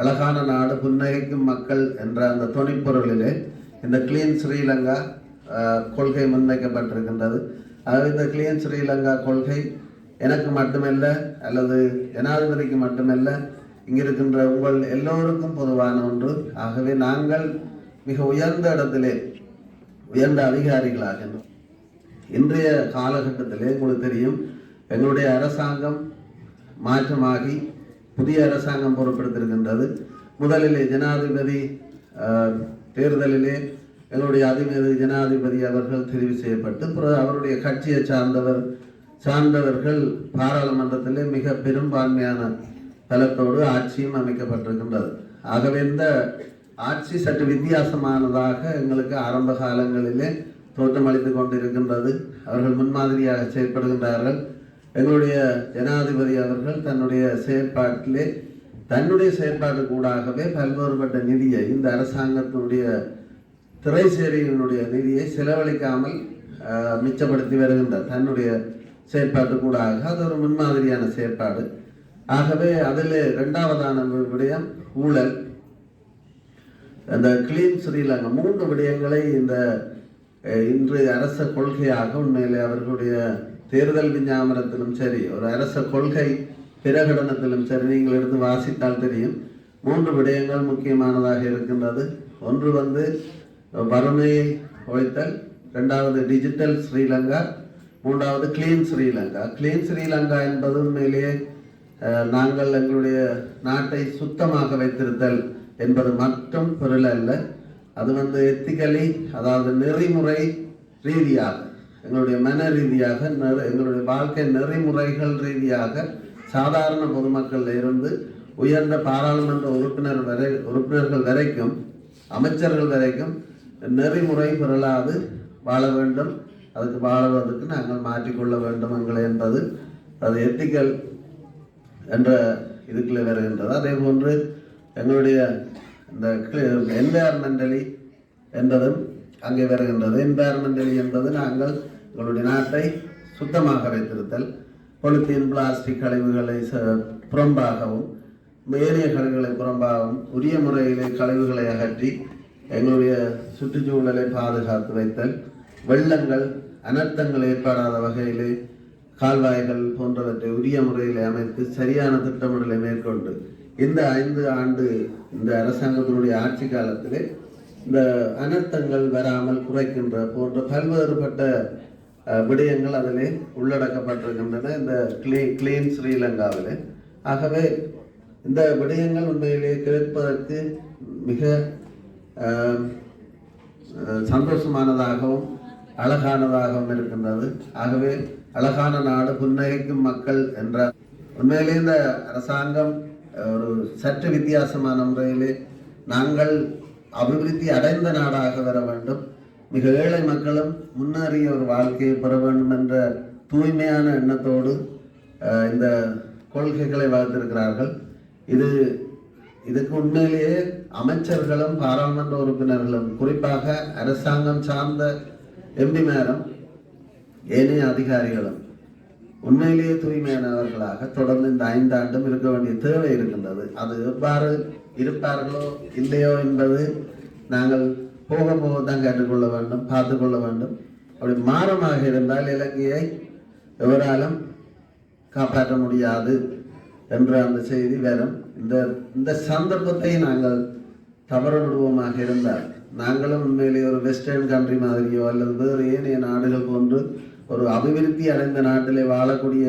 அழகான நாடு புன்னகைக்கும் மக்கள் என்ற அந்த துணைப்பொருளிலே இந்த கிளீன் ஸ்ரீலங்கா கொள்கை முன்வைக்கப்பட்டிருக்கின்றது. ஆகவே இந்த கிளீன் ஸ்ரீலங்கா கொள்கை எனக்கு மட்டுமல்ல அல்லது ஜனாதிபதிக்கு மட்டுமல்ல இங்கிருக்கின்ற உங்கள் எல்லோருக்கும் பொதுவான ஒன்று. ஆகவே நாங்கள் மிக உயர்ந்த இடத்திலே உயர்ந்த அதிகாரிகளாகின்றோம் இன்றைய காலகட்டத்திலே உங்களுக்கு தெரியும் எங்களுடைய அரசாங்கம் மாற்றமாகி புதிய அரசாங்கம் பொறுப்பெடுத்திருக்கின்றது. முதலிலே ஜனாதிபதி தேர்தலிலே எங்களுடைய அதிபதி ஜனாதிபதி அவர்கள் தெரிவு செய்யப்பட்டு பிறகு அவருடைய கட்சியை சார்ந்தவர் சார்ந்தவர்கள் பாராளுமன்றத்திலே மிக பெரும்பான்மையான பலத்தோடு ஆட்சியும் அமைக்கப்பட்டிருக்கின்றது. ஆகவே இந்த ஆட்சி சற்று வித்தியாசமானதாக எங்களுக்கு ஆரம்ப காலங்களிலே தோற்றமளித்து கொண்டிருக்கின்றது. அவர்கள் முன்மாதிரியாக செயல்படுகின்றார்கள். எங்களுடைய ஜனாதிபதி அவர்கள் தன்னுடைய செயற்பாட்டிலே தன்னுடைய செயற்பாடு கூடாகவே பல்வேறுபட்ட நிதியை இந்த அரசாங்கத்தினுடைய திரைசேரியினுடைய நிதியை செலவழிக்காமல் ஆஹ், மிச்சப்படுத்தி வருகின்றார் தன்னுடைய செயற்பாட்டு கூடாக அது ஒரு முன்மாதிரியான செயற்பாடு. ஆகவே அதில் ரெண்டாவதான விடயம் ஊழல். அந்த கிளீன் ஸ்ரீலங்கா மூன்று விடயங்களை இந்த இன்று அரச கொள்கையாக உண்மையிலே அவர்களுடைய தேர்தல் விஞ்ஞாபனத்திலும் சரி ஒரு அரச கொள்கை பிரகடனத்திலும் சரி நீங்கள் எடுத்து வாசித்தால் தெரியும். மூன்று விடயங்கள் முக்கியமானதாக இருக்கின்றது. ஒன்று வந்து வறுமையை ஒழித்தல் ரெண்டாவது டிஜிட்டல் ஸ்ரீலங்கா மூன்றாவது கிளீன் ஸ்ரீலங்கா. கிளீன் ஸ்ரீலங்கா என்பது உண்மையிலேயே நாங்கள் எங்களுடைய நாட்டை சுத்தமாக வைத்திருத்தல் என்பது மட்டும் பொருள் அல்ல. அது வந்து எத்திக்கலி அதாவது நெறிமுறை ரீதியாக. எங்களுடைய மன ரீதியாக நெரு எங்களுடைய வாழ்க்கை நெறிமுறைகள் ரீதியாக சாதாரண பொதுமக்களில் இருந்து உயர்ந்த பாராளுமன்ற உறுப்பினர் வரை உறுப்பினர்கள் வரைக்கும் அமைச்சர்கள் வரைக்கும் நெறிமுறை பிறலாது வாழ வேண்டும். அதுக்கு வாழ்வதற்கு நாங்கள் மாற்றிக்கொள்ள வேண்டும் எங்களை என்பது அது எத்திக்கல் என்ற இதுக்குள்ளே வருகின்றது. அதே போன்று எங்களுடைய இந்த என்வாயர்மெண்டலி என்பதும் அங்கே வருகின்றது. என்வாயர்மெண்டலி என்பது நாங்கள் உங்களுடைய நாட்டை சுத்தமாக வைத்திருத்தல் பொலித்தீன் பிளாஸ்டிக் கழிவுகளை ச- புறம்பாகவும் ஏனைய கழிவுகளை புறம்பாகவும் உரிய முறையிலே கழிவுகளை அகற்றி எங்களுடைய சுற்றுச்சூழலை பாதுகாத்து வைத்தல் வெள்ளங்கள் அனர்த்தங்கள் ஏற்படாத வகையிலே கால்வாய்கள் போன்றவற்றை உரிய முறையில் அமைத்து சரியான திட்டமிடலை மேற்கொண்டு இந்த ஐந்து ஆண்டு இந்த அரசாங்கத்தினுடைய ஆட்சி காலத்திலே இந்த அனர்த்தங்கள் வராமல் குறைக்கின்ற போன்ற பல்வேறுபட்ட விடயங்கள் அதிலே உள்ளடக்கப்பட்டிருக்கின்றன. இந்த கிளே கிளீன் ஸ்ரீலங்காவில். ஆகவே இந்த விடயங்கள் உண்மையிலே கேட்பதற்கு மிக சந்தோஷமானதாகவும் அழகானதாகவும் இருக்கின்றது. ஆகவே அழகான நாடு புன்னகைக்கும் மக்கள் என்ற உண்மையிலே இந்த அரசாங்கம் ஒரு சற்று வித்தியாசமான முறையிலே நாங்கள் அபிவிருத்தி அடைந்த நாடாக வர வேண்டும். மிக ஏழை மக்களும் முன்னேறிய ஒரு வாழ்க்கையை பெற வேண்டும் என்ற தூய்மையான எண்ணத்தோடு இந்த கொள்கைகளை வளர்த்திருக்கிறார்கள். இது இதுக்கு உண்மையிலேயே அமைச்சர்களும் பாராளுமன்ற உறுப்பினர்களும் குறிப்பாக அரசாங்கம் சார்ந்த எம்பிமாரும் ஏனைய அதிகாரிகளும் உண்மையிலேயே தூய்மையானவர்களாக தொடர்ந்து இந்த ஐந்தாண்டும் இருக்க வேண்டிய தேவை இருக்கின்றது. அது எவ்வாறு இருப்பார்களோ இல்லையோ என்பது நாங்கள் போக போக தான் கேட்டுக்கொள்ள வேண்டும் பார்த்து கொள்ள வேண்டும். அப்படி மாறமாக இருந்தால் இலங்கையை எவராலும் காப்பாற்ற முடியாது என்ற அந்த செய்தி வரும். இந்த இந்த சந்தர்ப்பத்தை நாங்கள் தவற விடுவோமாக இருந்தால் நாங்களும் உண்மையிலே ஒரு வெஸ்டர்ன் கண்ட்ரி மாதிரியோ அல்லது வேறு ஏனைய நாடுகள் போன்று ஒரு அபிவிருத்தி அடைந்த நாட்டிலே வாழக்கூடிய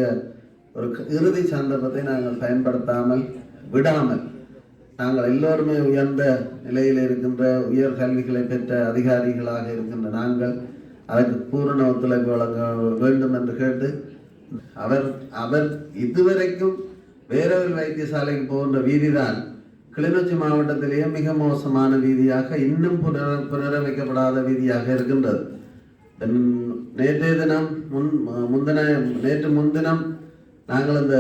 ஒரு இறுதி சந்தர்ப்பத்தை நாங்கள் பயன்படுத்தாமல் விடாமல் நாங்கள் எல்லோருமே உயர்ந்த நிலையில் இருக்கின்ற உயர் கல்விகளை பெற்ற அதிகாரிகளாக இருக்கின்ற நாங்கள் அதற்கு பூரண ஒத்துழைப்பு வழங்க வேண்டும் என்று கேட்டு அவர் அவர் இதுவரைக்கும் வேறொரு வைத்தியசாலைக்கு போகின்ற வீதிதான் கிளிநொச்சி மாவட்டத்திலேயே மிக மோசமான வீதியாக இன்னும் புனர புனரமைக்கப்படாத வீதியாக இருக்கின்றது. நேற்றைய தினம் முன் முந்தின நேற்று முன்தினம் நாங்கள் இந்த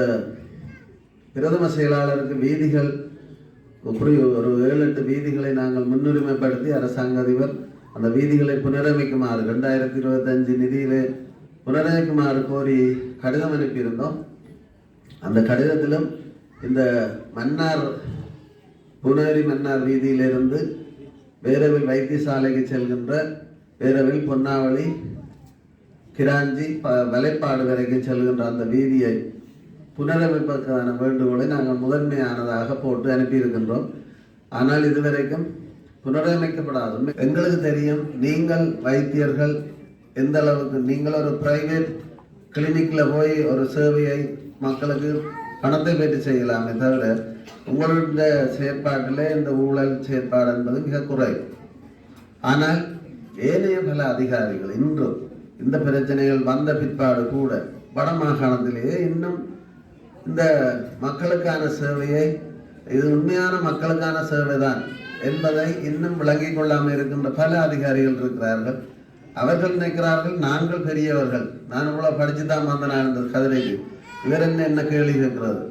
பிரதம செயலாளருக்கு வீதிகள் இப்படி ஒரு ஏழு எட்டு வீதிகளை நாங்கள் முன்னுரிமைப்படுத்தி அரசாங்க அதிபர் அந்த வீதிகளை புனரமைக்குமாறு ரெண்டாயிரத்தி இருபத்தஞ்சு நிதியிலே புனரமைக்குமாறு கோரி கடிதம் அனுப்பியிருந்தோம். அந்த கடிதத்திலும் இந்த மன்னார் புனரி மன்னார் வீதியிலிருந்து வேரவில் வைத்தியசாலைக்கு செல்கின்ற வேரவில் பொன்னாவளி கிராஞ்சி ப வலைப்பாடு வரைக்கும் செல்கின்ற அந்த வீதியை புனரமைப்பதற்கான வேண்டுகோளை நாங்கள் முதன்மையானதாக போட்டு அனுப்பியிருக்கின்றோம். ஆனால் இதுவரைக்கும் புனரமைக்கப்படாது எங்களுக்கு தெரியும் நீங்கள் வைத்தியர்கள் எந்த அளவுக்கு நீங்கள் ஒரு பிரைவேட் கிளினிக்கில் போய் ஒரு சேவையை மக்களுக்கு பணத்தை பெற்று செய்யலாமே தவிர உங்களுடைய செயற்பாட்டில் இந்த ஊழல் செயற்பாடு என்பது மிக குறை. ஆனால் ஏனைய பல அதிகாரிகள் இன்றும் இந்த பிரச்சனைகள் வந்த பிற்பாடு கூட வட மாகாணத்திலேயே இன்னும் இந்த மக்களுக்கான சேவையை இது உண்மையான மக்களுக்கான சேவை தான் என்பதை இன்னும் விளங்கிக் கொள்ளாமல் இருக்கின்ற பல அதிகாரிகள் இருக்கிறார்கள். அவர்கள் நினைக்கிறார்கள் நாங்கள் பெரியவர்கள். நான் இவ்வளோ படித்து தான் வந்தேன் இந்த கதிரைக்கு. இவர் என்ன என்ன கேள்வி இருக்கிறது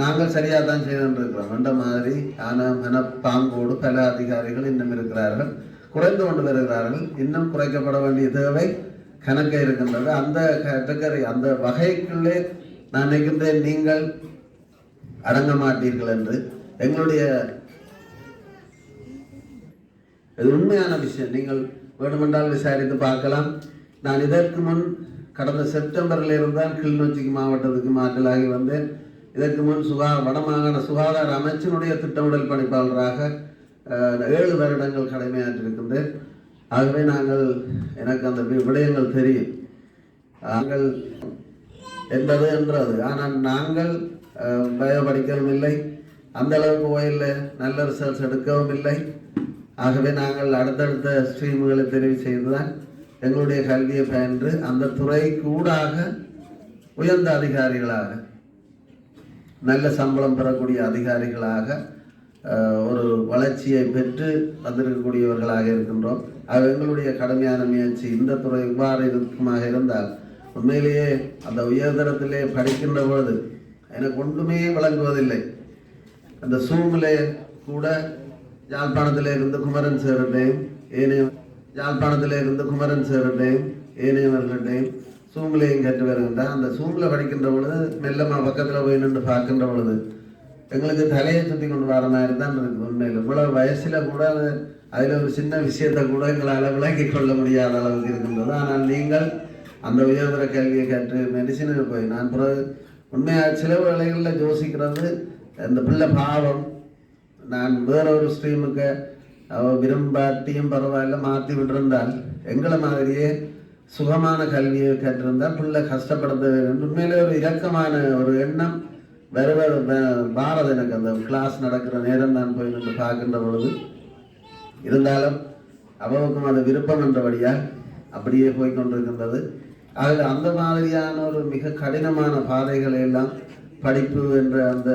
நாங்கள் சரியாக தான் செய்துருக்கிறோம் என்ற மாதிரி ஆன மன பாம்போடு பல அதிகாரிகள் இன்னும் இருக்கிறார்கள். குறைந்து கொண்டு வருகிறார்கள். இன்னும் குறைக்கப்பட வேண்டிய தேவை கணக்க இருக்கின்றது. அந்த கேட்டகரி அந்த வகைக்குள்ளே நான் நினைக்கின்றேன் நீங்கள் அடங்க மாட்டீர்கள் என்று. எங்களுடைய இது உண்மையான விஷயம். நீங்கள் வேண்டுமென்றால் விசாரித்து பார்க்கலாம். நான் இதற்கு முன் கடந்த செப்டம்பரில் இருந்தால் கிளிநொச்சிக்கு மாவட்டத்துக்கு மாற்றலாகி வந்தேன். இதற்கு முன் சுகா வடமாகாண சுகாதார அமைச்சினுடைய திட்டமிடல் பணிப்பாளராக ஏழு வருடங்கள் கடமையாற்றிருக்கின்றேன். ஆகவே நாங்கள் எனக்கு அந்த வி- விடயங்கள் தெரியும். நாங்கள் என்பது என்றது. ஆனால் நாங்கள் அஹ், பயோ படிக்கவும் இல்லை. அந்த அளவுக்கு ஓயில் நல்ல ரிசல்ட்ஸ் எடுக்கவும் இல்லை. ஆகவே நாங்கள் அடுத்தடுத்த ஸ்ட்ரீம்களை தெரிவு செய்துதான் எங்களுடைய கல்வியை பயின்று அந்த துறைக்கு ஊடாக உயர்ந்த அதிகாரிகளாக நல்ல சம்பளம் பெறக்கூடிய அதிகாரிகளாக ஒரு வளர்ச்சியை பெற்று வந்திருக்கக்கூடியவர்களாக இருக்கின்றோம். அது எங்களுடைய கடுமையான முயற்சி இந்த துறை இவ்வாறு இருக்குமாக இருந்தால் உண்மையிலேயே அந்த உயர்தரத்திலே படிக்கின்ற பொழுது எனக்கு ஒன்றுமே விளங்குவதில்லை. அந்த சூமிலே கூட யாழ்ப்பாணத்திலே இருந்து குமரன் சேரட்டையும் ஏனைய யாழ்ப்பாணத்திலே இருந்து குமரன் சேரட்டையும் ஏனையவர்கள்ட்டையும் சூமிலையும் கற்று வருகின்றார் அந்த சூமில் படிக்கின்ற பொழுது மெல்லமாக பக்கத்தில் போய் நின்று பார்க்கின்ற பொழுது எங்களுக்கு தலையை சுற்றி கொண்டு வர மாதிரி தான் இருக்குது உண்மையில். இவ்வளோ வயசில் கூட அது அதில் ஒரு சின்ன விஷயத்தை கூட எங்களால் விளங்கிக் கொள்ள முடியாத அளவுக்கு இருக்கின்றது. ஆனால் நீங்கள் அந்த உயர்தர கல்வியை கற்று மெடிசினுக்கு போய் நான் பிறகு உண்மையாக சில வேலைகளில் யோசிக்கிறது இந்த பிள்ளை பாவம். நான் வேற ஒரு ஸ்ட்ரீமுக்கு விரும்பாட்டியும் பரவாயில்ல மாற்றி விட்டிருந்தால் எங்களை மாதிரியே சுகமான கல்வியை கற்றிருந்தால் பிள்ளை கஷ்டப்படுறது உண்மையிலே ஒரு இலக்கமான ஒரு எண்ணம் வருவர் வ- பாரத எனக்கு. அந்த கிளாஸ் நடக்கிற நேரம் நான் போய் நின்று பார்க்கின்ற பொழுது இருந்தாலும் அவவுக்கும் அது விருப்பம் என்றபடியால் அப்படியே போய் கொண்டிருக்கின்றது. அதில் அந்த மாதிரியான ஒரு மிக கடினமான பாதைகளை எல்லாம் படிப்பு என்ற அந்த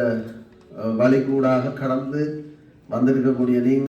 வழிகூடாக கடந்து வந்திருக்கக்கூடிய நீங்கள்